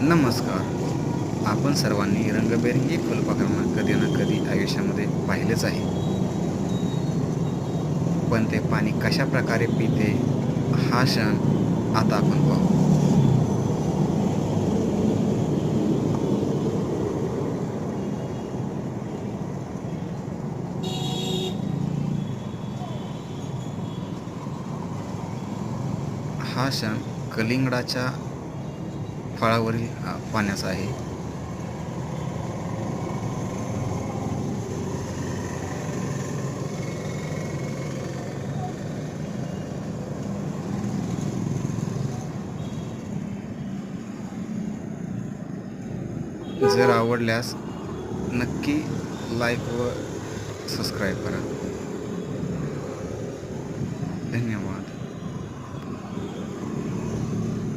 नमस्कार. आपण सर्वांनी रंगबेरंगी फुलपाखरांना कधी ना कधी आयुष्यामध्ये पाहिलेच आहे. पण ते पाणी कशा प्रकारे पिते हा क्षण आता आपण पाहू. हा क्षण कलिंगडाच्या फळावरील पाण्याचा आहे. जर आवडल्यास नक्की लाईक व सबस्क्राईब करा. धन्यवाद.